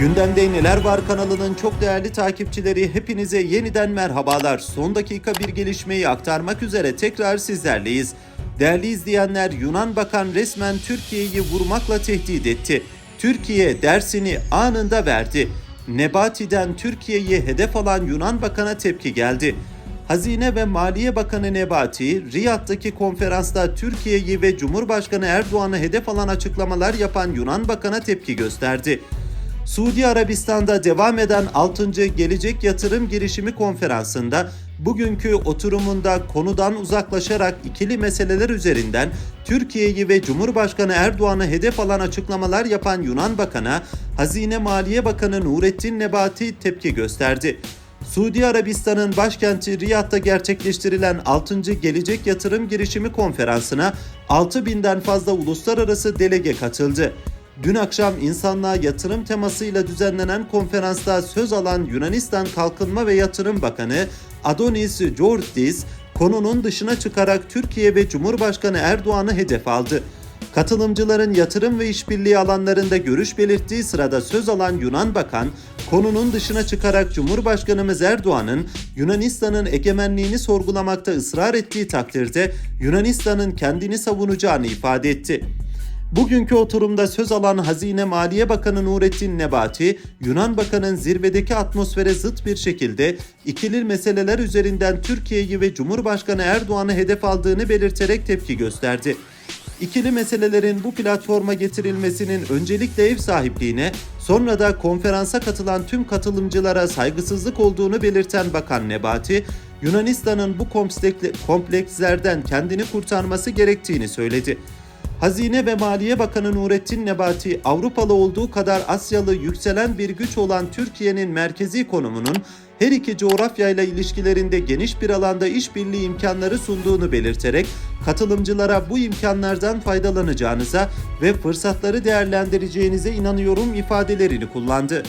Gündemde Neler Var kanalının çok değerli takipçileri hepinize yeniden merhabalar. Son dakika bir gelişmeyi aktarmak üzere tekrar sizlerleyiz. Değerli izleyenler Yunan Bakan resmen Türkiye'yi vurmakla tehdit etti. Türkiye dersini anında verdi. Nebati'den Türkiye'yi hedef alan Yunan Bakan'a tepki geldi. Hazine ve Maliye Bakanı Nebati, Riyad'daki konferansta Türkiye'yi ve Cumhurbaşkanı Erdoğan'ı hedef alan açıklamalar yapan Yunan Bakan'a tepki gösterdi. Suudi Arabistan'da devam eden 6. Gelecek Yatırım Girişimi Konferansı'nda bugünkü oturumunda konudan uzaklaşarak ikili meseleler üzerinden Türkiye'yi ve Cumhurbaşkanı Erdoğan'ı hedef alan açıklamalar yapan Yunan Bakan'a Hazine Maliye Bakanı Nurettin Nebati tepki gösterdi. Suudi Arabistan'ın başkenti Riyad'da gerçekleştirilen 6. Gelecek Yatırım Girişimi Konferansı'na 6000'den fazla uluslararası delege katıldı. Dün akşam insanlığa yatırım temasıyla düzenlenen konferansta söz alan Yunanistan Kalkınma ve Yatırım Bakanı Adonis Georgidis konunun dışına çıkarak Türkiye ve Cumhurbaşkanı Erdoğan'ı hedef aldı. Katılımcıların yatırım ve işbirliği alanlarında görüş belirttiği sırada söz alan Yunan Bakan, konunun dışına çıkarak Cumhurbaşkanımız Erdoğan'ın Yunanistan'ın egemenliğini sorgulamakta ısrar ettiği takdirde Yunanistan'ın kendini savunacağını ifade etti. Bugünkü oturumda söz alan Hazine Maliye Bakanı Nurettin Nebati, Yunan Bakan'ın zirvedeki atmosfere zıt bir şekilde ikili meseleler üzerinden Türkiye'yi ve Cumhurbaşkanı Erdoğan'ı hedef aldığını belirterek tepki gösterdi. İkili meselelerin bu platforma getirilmesinin öncelikle ev sahipliğine, sonra da konferansa katılan tüm katılımcılara saygısızlık olduğunu belirten Bakan Nebati, Yunanistan'ın bu komplekslerden kendini kurtarması gerektiğini söyledi. Hazine ve Maliye Bakanı Nurettin Nebati, Avrupalı olduğu kadar Asyalı yükselen bir güç olan Türkiye'nin merkezi konumunun her iki coğrafyayla ilişkilerinde geniş bir alanda işbirliği imkanları sunduğunu belirterek katılımcılara bu imkanlardan faydalanacağınıza ve fırsatları değerlendireceğinize inanıyorum ifadelerini kullandı.